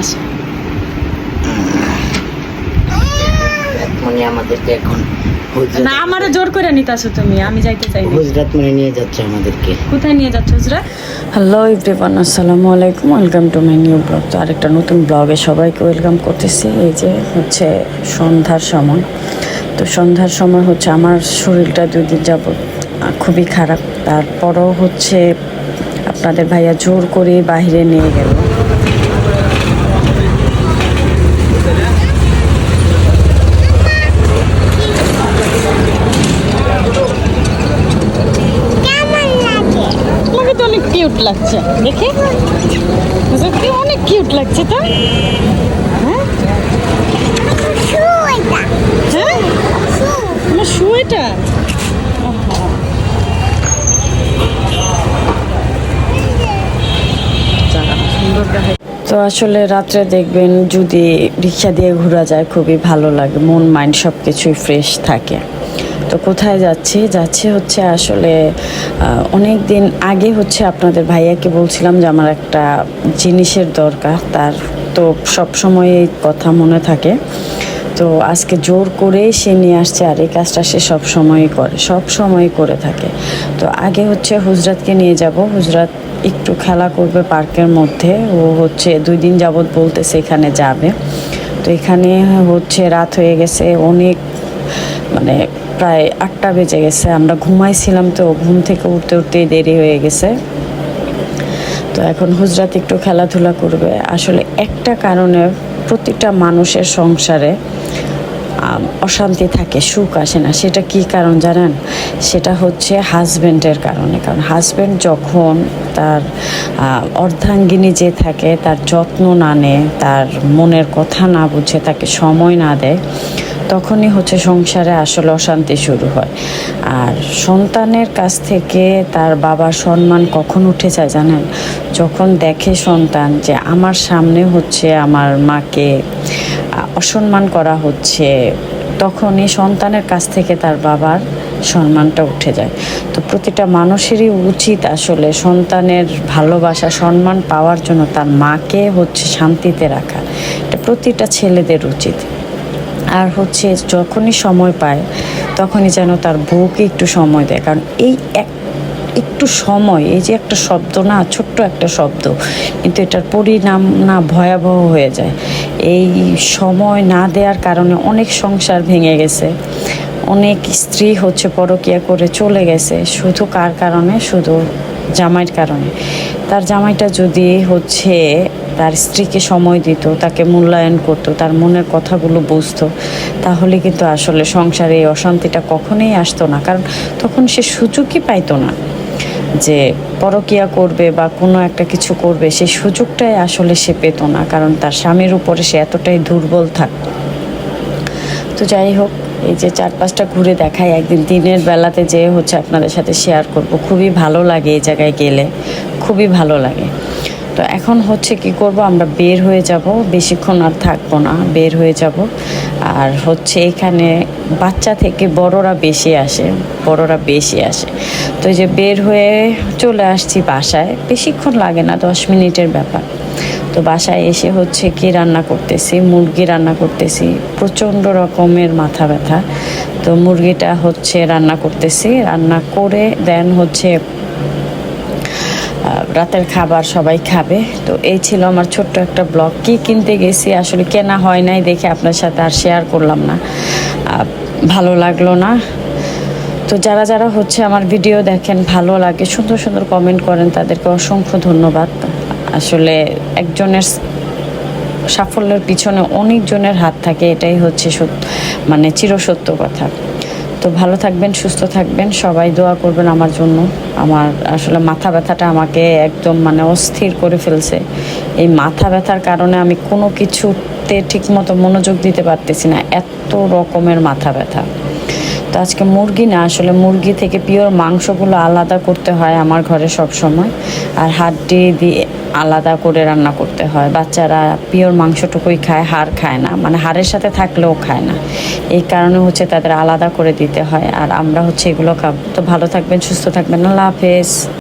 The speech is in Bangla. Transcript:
আসো উনি আমাদেরকে এখন না আমারও জোর করে নিতে আসো তুমি আমি যাইতে চাই। হুজরাত মনে নিয়ে যাচ্ছে আমাদেরকে। কোথায় নিয়ে যাচ্ছ হুজরা? হ্যালো ইভরিওয়ান আসসালামু আলাইকুম welcome to my new blog. তো আরেকটা নতুন ব্লগে সবাইকে ওয়েলকাম করতেছি এই যে হচ্ছে সন্ধ্যার সময়। তো সন্ধ্যার সময় হচ্ছে আমার শরীরটা দুই দিন যাব খুবই খারাপ তারপরও হচ্ছে আপনাদের ভাইয়া জোর করে বাইরে নিয়ে গেল তোমাকে তো অনেক কিউট লাগছে। দেখে। কি অনেক কিউট লাগছে তো। হ্যাঁ? হ্যাঁ? এটা তো আসলে রাত্রে দেখবেন যদি রিক্সা দিয়ে ঘোরা যায় খুবই ভালো লাগে। মন মাইন্ড সব কিছুই ফ্রেশ থাকে। তো কোথায় যাচ্ছি? যাচ্ছি হচ্ছে আসলে অনেক দিন আগে হচ্ছে আপনাদের ভাইয়াকে বলছিলাম যে আমার একটা জিনিসের দরকার। তার তো সব সময় এই কথা মনে থাকে। তো আজকে জোর করে সে নিয়ে আসছে আর এই কাজটা সে সব সময়ই করে সব সময়ই করে থাকে। তো আগে হচ্ছে হুজরাতকে নিয়ে যাব। হুজরাত একটু খেলা করবে পার্কের মধ্যে। ও হচ্ছে দুই দিন যাবৎ বলতেছে এখানে যাবে। তো এখানে হচ্ছে রাত হয়ে গেছে। অনেক মানে প্রায় আটটা বেজে গেছে। আমরা ঘুমাইছিলাম তো, ঘুম থেকে উঠতে উঠতেই দেরি হয়ে গেছে। তো এখন হুজরাত একটু খেলাধুলা করবে। আসলে একটা কারণে প্রতিটা মানুষের সংসারে অশান্তি থাকে, সুখ আসে না। সেটা কি কারণ জানেন? সেটা হচ্ছে হাজব্যান্ডের কারণে। কারণ হাজব্যান্ড যখন তার অর্ধাঙ্গিনী যে থাকে, তার যত্ন না নেয়, তার মনের কথা না বুঝে, তাকে সময় না দেয় তখনই হচ্ছে সংসারে আসলে অশান্তি শুরু হয়। আর সন্তানের কাছ থেকে তার বাবার সম্মান কখন উঠে যায় জানেন? যখন দেখে সন্তান যে আমার সামনে হচ্ছে আমার মাকে অসম্মান করা হচ্ছে, তখনই সন্তানের কাছ থেকে তার বাবার সম্মানটা উঠে যায়। তো প্রতিটা মানুষেরই উচিত আসলে সন্তানের ভালোবাসা, সম্মান পাওয়ার জন্য তার মাকে হচ্ছে শান্তিতে রাখা। এটা প্রতিটা ছেলেদের উচিত। আর হচ্ছে যখনই সময় পায়, তখনই যেন তার বউকে একটু সময় দেয়। কারণ এই এক, একটু সময়, এই যে একটা শব্দ না, ছোট্ট একটা শব্দ, কিন্তু এটার পরিণাম না ভয়াবহ হয়ে যায়। এই সময় না দেওয়ার কারণে অনেক সংসার ভেঙে গেছে। অনেক স্ত্রী হচ্ছে পরকিয়া করে চলে গেছে, শুধু কার কারণে? শুধু জামাইয়ের কারণে। তার জামাইটা যদি হচ্ছে তার স্ত্রীকে সময় দিত, তাকে মূল্যায়ন করতো, তার মনের কথাগুলো বুঝতো, তাহলে কিন্তু আসলে সংসারে এই অশান্তিটা কখনোই আসতো না। কারণ তখন সে সুযোগই পাইতো না যে পরকিয়া করবে বা কোনো একটা কিছু করবে সেই সুযোগটাই আসলে সে পেত না। কারণ তার স্বামীর উপরে সে এতটাই দুর্বল থাকতো। তো যাই হোক এই যে চার পাঁচটা ঘুরে দেখাই, একদিন দিনের বেলাতে যে হচ্ছে আপনাদের সাথে শেয়ার করব। খুবই ভালো লাগে এই জায়গায় গেলে। খুবই ভালো লাগে। তো এখন হচ্ছে কি করব, আমরা বের হয়ে যাব। বেশিক্ষণ আর থাকব না, বের হয়ে যাব। আর হচ্ছে এখানে বাচ্চা থেকে বড়রা বেশি আসে, বড়রা বেশি আসে। তো এই যে বের হয়ে চলে আসছি বাসায়, বেশিক্ষণ লাগে না, দশ মিনিটের ব্যাপার। তো বাসায় এসে হচ্ছে কি রান্না করতেছি, মুরগি রান্না করতেছি, প্রচণ্ড রকমের মাথা ব্যথা। তো মুরগিটা হচ্ছে রান্না করতেছি, রান্না করে দেন হচ্ছে রাতের খাবার সবাই খাবে। তো এই ছিল আমার ছোট্ট একটা ব্লগ। কি কিনতে গেছি আসলে কেনা হয় নাই দেখে আপনার সাথে আর শেয়ার করলাম না। ভালো লাগল না। তো যারা যারা হচ্ছে আমার ভিডিও দেখেন, ভালো লাগে, সুন্দর সুন্দর কমেন্ট করেন, তাদেরকে অসংখ্য ধন্যবাদ। আসলে একজনের সাফল্যের পিছনে অনেকজনের হাত থাকে, এটাই হচ্ছে সত্য মানে চিরসত্য কথা। তো ভালো থাকবেন, সুস্থ থাকবেন, সবাই দোয়া করবেন আমার জন্য। আমার আসলে মাথা ব্যথাটা আমাকে একদম মানে অস্থির করে ফেলছে। এই মাথা ব্যথার কারণে আমি কোনো কিছুতে ঠিকমতো মনোযোগ দিতে পারতেছি না, এত রকমের মাথা ব্যথা। তো আজকে মুরগি না, আসলে মুরগি থেকে পিওর মাংসগুলো আলাদা করতে হয় আমার ঘরে সব সময় আর হাড্ডি দিয়ে আলাদা করে রান্না করতে হয়। বাচ্চারা পিওর মাংসটুকুই খায়, হাড় খায় না। মানে হাড়ের সাথে থাকলেও খায় না। এই কারণে হচ্ছে তাদের আলাদা করে দিতে হয়। আর আমরা হচ্ছে এগুলো খাব। তো ভালো থাকবেন, সুস্থ থাকবেন। আল্লাহ হাফেজ।